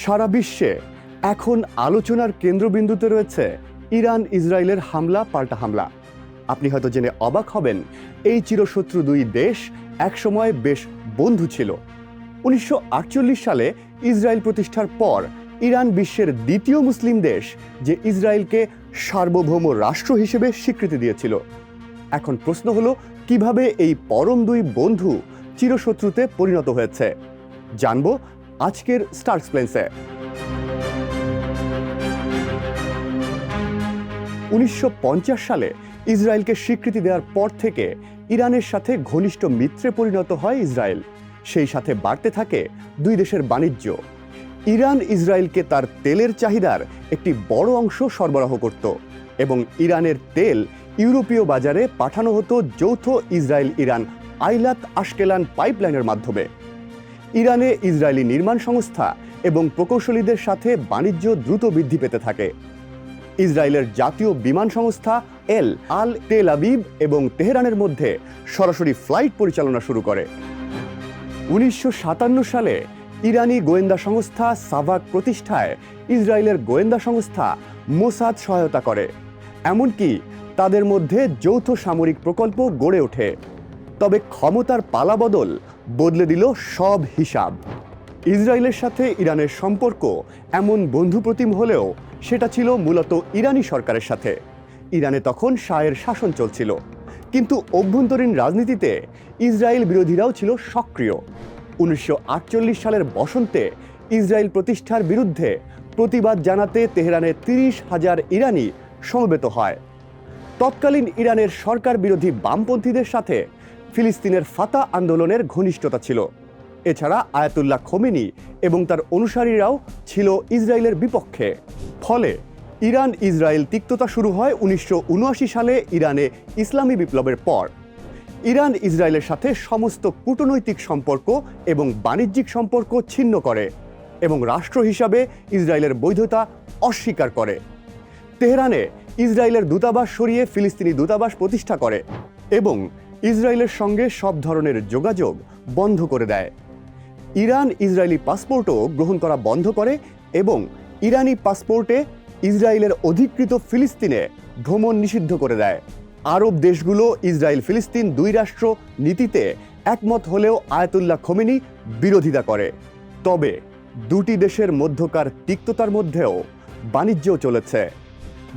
সারা বিশ্বে এখন আলোচনার কেন্দ্রবিন্দুতে রয়েছে ইরান ইসরায়েলের হামলা, পাল্টা হামলা। আপনি হয়তো জেনে অবাক হবেন, এই চিরশত্রু দুই দেশ একসময় বেশ বন্ধু ছিল। উনিশশো আটচল্লিশ সালে ইসরায়েল প্রতিষ্ঠার পর ইরান বিশ্বের দ্বিতীয় মুসলিম দেশ, যে ইসরায়েলকে সার্বভৌম রাষ্ট্র হিসেবে স্বীকৃতি দিয়েছিল। এখন প্রশ্ন হলো, কীভাবে এই পরম দুই বন্ধু চিরশত্রুতে পরিণত হয়েছে? জানব আজকের স্টার এক্সপ্লেন্সে উনিশশো সালে ইসরায়েলকে স্বীকৃতি দেওয়ার পর থেকে ইরানের সাথে ঘনিষ্ঠ মিত্রে পরিণত হয় ইসরায়েল। সেই সাথে বাড়তে থাকে দুই দেশের বাণিজ্য। ইরান ইসরায়েলকে তার তেলের চাহিদার একটি বড় অংশ সরবরাহ করত এবং ইরানের তেল ইউরোপীয় বাজারে পাঠানো হতো যৌথ ইসরায়েল ইরান আইলাত আশকেলান পাইপলাইনের মাধ্যমে। ইরানে ইসরায়েলি নির্মাণ সংস্থা এবং প্রকৌশলীদের সাথে বাণিজ্য দ্রুত বৃদ্ধি পেতে থাকে। ইসরায়েলের জাতীয় বিমান সংস্থা এল আল তেল আবিব এবং তেহরানের মধ্যে সরাসরি ফ্লাইট পরিচালনা শুরু করে। উনিশশো সাতান্ন সালে ইরানি গোয়েন্দা সংস্থা সাভাক প্রতিষ্ঠায় ইসরায়েলের গোয়েন্দা সংস্থা মোসাদ সহায়তা করে। এমনকি তাদের মধ্যে যৌথ সামরিক প্রকল্প গড়ে ওঠে। তবে ক্ষমতার পালাবদল বদলে দিল সব হিসাব। ইসরায়েলের সাথে ইরানের সম্পর্ক এমন বন্ধুপ্রতিম হলেও সেটা ছিল মূলত ইরানি সরকারের সাথে। ইরানে তখন শাহের শাসন চলছিল। কিন্তু অভ্যন্তরীণ রাজনীতিতে ইসরায়েল বিরোধীরাও ছিল সক্রিয়। উনিশশো আটচল্লিশ সালের বসন্তে ইসরায়েল প্রতিষ্ঠার বিরুদ্ধে প্রতিবাদ জানাতে তেহরানে তিরিশ হাজার ইরানি সমবেত হয়। তৎকালীন ইরানের সরকার বিরোধী বামপন্থীদের সাথে ফিলিস্তিনের ফাতা আন্দোলনের ঘনিষ্ঠতা ছিল। এছাড়া আয়াতুল্লাহ খোমেনি এবং তার অনুসারীরাও ছিল ইসরায়েলের বিপক্ষে। ফলে ইরান ইসরায়েল তিক্ততা শুরু হয় উনিশশো উনআশি সালে ইরানে ইসলামী বিপ্লবের পর। ইরান ইসরায়েলের সাথে সমস্ত কূটনৈতিক সম্পর্ক এবং বাণিজ্যিক সম্পর্ক ছিন্ন করে এবং রাষ্ট্র হিসাবে ইসরায়েলের বৈধতা অস্বীকার করে। তেহরানে ইসরায়েলের দূতাবাস সরিয়ে ফিলিস্তিনি দূতাবাস প্রতিষ্ঠা করে এবং ইসরায়েলের সঙ্গে সব ধরনের যোগাযোগ বন্ধ করে দেয়। ইরান ইসরায়েলি পাসপোর্টও গ্রহণ করা বন্ধ করে এবং ইরানি পাসপোর্টে ইসরায়েলের অধিকৃত ফিলিস্তিনে ভ্রমণ নিষিদ্ধ করে দেয়। আরব দেশগুলো ইসরায়েল ফিলিস্তিন দুই রাষ্ট্র নীতিতে একমত হলেও আয়াতুল্লাহ খোমেনি বিরোধিতা করে। তবে দুটি দেশের মধ্যকার তিক্ততার মধ্যেও বাণিজ্যও চলেছে।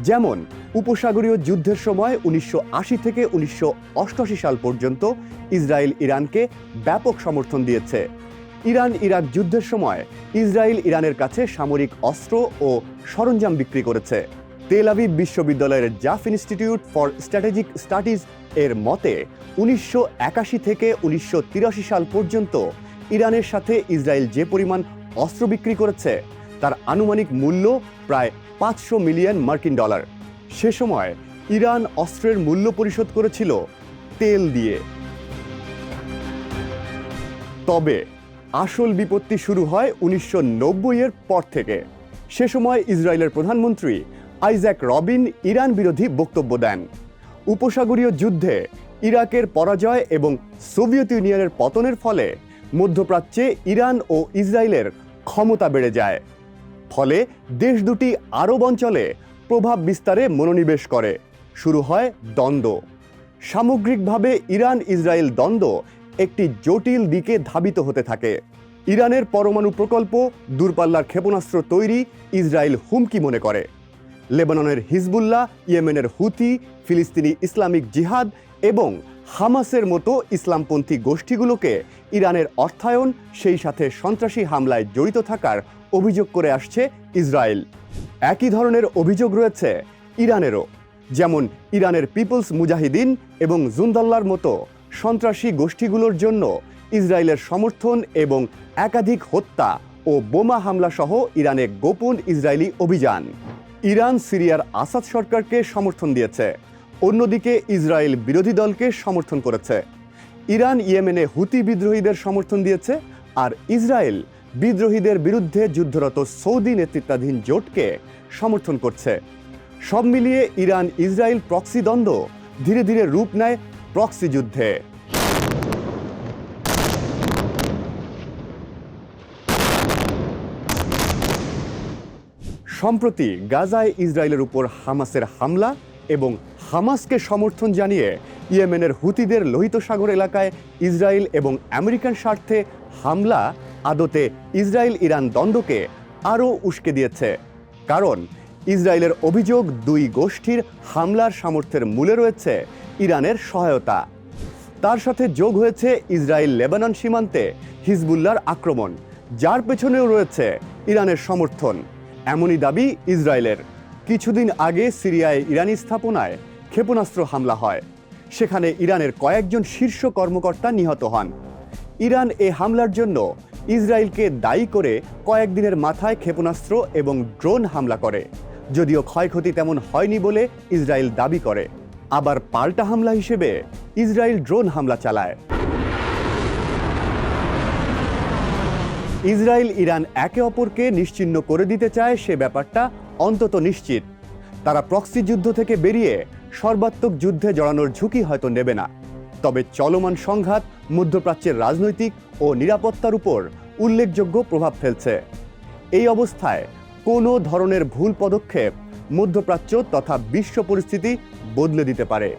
যেমন, উপসাগরীয় যুদ্ধের সময় উনিশশো আশি থেকে উনিশশো অষ্টআশি সাল পর্যন্ত ইসরায়েল ইরানকে ব্যাপক সমর্থন দিয়েছে। ইরান ইরাক যুদ্ধের সময় ইসরায়েল ইরানের কাছে সামরিক অস্ত্র ও সরঞ্জাম বিক্রি করেছে। তেল বিশ্ববিদ্যালয়ের Jaffee institute for strategic studies এর মতে, উনিশশো একাশি থেকে উনিশশো তিরাশি সাল পর্যন্ত ইরানের সাথে ইসরায়েল যে পরিমাণ অস্ত্র বিক্রি করেছে, তার আনুমানিক মূল্য প্রায় পাঁচশো মিলিয়ন মার্কিন ডলার। সে সময় ইরান অস্ত্রের মূল্য পরিশোধ করেছিল তেল দিয়ে। তবে আসল বিপত্তি শুরু হয় উনিশশো নব্বই এর পর থেকে। সে সময় ইসরায়েলের প্রধানমন্ত্রী আইজ্যাক রবিন ইরান বিরোধী বক্তব্য দেন। উপসাগরীয় যুদ্ধে ইরাকের পরাজয় এবং সোভিয়েত ইউনিয়নের পতনের ফলে মধ্যপ্রাচ্যে ইরান ও ইসরায়েলের ক্ষমতা বেড়ে যায়। ফলে দেশ দুটি আরব অঞ্চলে প্রভাব বিস্তারে মনোনিবেশ করে। শুরু হয় দ্বন্দ্ব। সামগ্রিকভাবে ইরান ইসরায়েল দ্বন্দ্ব একটি জটিল দিকে ধাবিত হতে থাকে। ইরানের পরমাণু প্রকল্প, দূরপাল্লার ক্ষেপণাস্ত্র তৈরি ইসরায়েল হুমকি মনে করে। লেবাননের হিজবুল্লাহ, ইয়েমেনের হুতি ফিলিস্তিনি ইসলামিক জিহাদ এবং হামাসের মতো ইসলামপন্থী গোষ্ঠীগুলোকে ইরানের অর্থায়ন, সেই সাথে সন্ত্রাসী হামলায় জড়িত থাকার অভিযোগ করে আসছে ইসরায়েল। একই ধরনের অভিযোগ রয়েছে ইরানেরও, যেমন ইরানের পিপলস মুজাহিদিন এবং জুন্দাল্লার মতো সন্ত্রাসী গোষ্ঠীগুলোর জন্য ইসরায়েলের সমর্থন এবং একাধিক হত্যা ও বোমা হামলা সহ ইরানে গোপন ইসরায়েলি অভিযান। ইরান, সিরিয়ার আসাদ সরকারকে সমর্থন দিয়েছে। অন্যদিকে ইসরায়েল বিরোধী দলকে সমর্থন করেছে। ইরান, ইয়েমেনে হুতি বিদ্রোহীদের সমর্থন দিয়েছে আর ইসরায়েল বিদ্রোহীদের বিরুদ্ধে যুদ্ধরত সৌদি নেতৃত্বাধীন জোটকে সমর্থন করছে। সব মিলিয়ে ইরান ইসরায়েল প্রক্সি দ্বন্দ্ব ধীরে ধীরে রূপ নেয় প্রক্সি যুদ্ধে। সম্প্রতি গাজায় ইসরায়েলের উপর হামাসের হামলা এবং হামাসকে সমর্থন জানিয়ে ইয়েমেনের হুতিদের লোহিত সাগর এলাকায় ইসরায়েল এবং আমেরিকান স্বার্থে হামলা আদতে ইসরায়েল ইরান দ্বন্দ্বকে আরও উস্কে দিয়েছে। কারণ, ইসরায়েলের অভিযোগ দুই গোষ্ঠীর হামলার সামর্থ্যের মূলে রয়েছে ইরানের সহায়তা। তার সাথে যোগ হয়েছে ইসরায়েল লেবানন সীমান্তে হিজবুল্লার আক্রমণ, যার পেছনেও রয়েছে ইরানের সমর্থন। এমনই দাবি ইসরায়েলের। কিছুদিন আগে সিরিয়ায় ইরানি স্থাপনায় ক্ষেপণাস্ত্র হামলা হয়। সেখানে ইরানের কয়েকজন শীর্ষ কর্মকর্তা নিহত হন। ইরান এ হামলার জন্য ইসরায়েলকে দায়ী করে কয়েকদিনের মাথায় ক্ষেপণাস্ত্র এবং ড্রোন হামলা করে। যদিও ক্ষয়ক্ষতি তেমন হয়নি বলে ইসরায়েল দাবি করে। আবার পাল্টা হামলা হিসেবে ইসরায়েল ড্রোন হামলা চালায়। ইসরায়েল ইরান একে অপরকে নিশ্চিহ্ন করে দিতে চায় সে ব্যাপারটা অন্তত নিশ্চিত। তারা প্রক্সি যুদ্ধ থেকে বেরিয়ে সর্বাত্মক যুদ্ধে জড়ানোর ঝুঁকি হয়তো নেবে না। তবে চলমান সংঘাত, মধ্যপ্রাচ্যের রাজনৈতিক ও নিরাপত্তার উপর উল্লেখযোগ্য প্রভাব ফেলছে। এই অবস্থায় কোনো ধরনের ভুল পদক্ষেপ মধ্যপ্রাচ্য তথা বিশ্ব পরিস্থিতি বদলে দিতে পারে।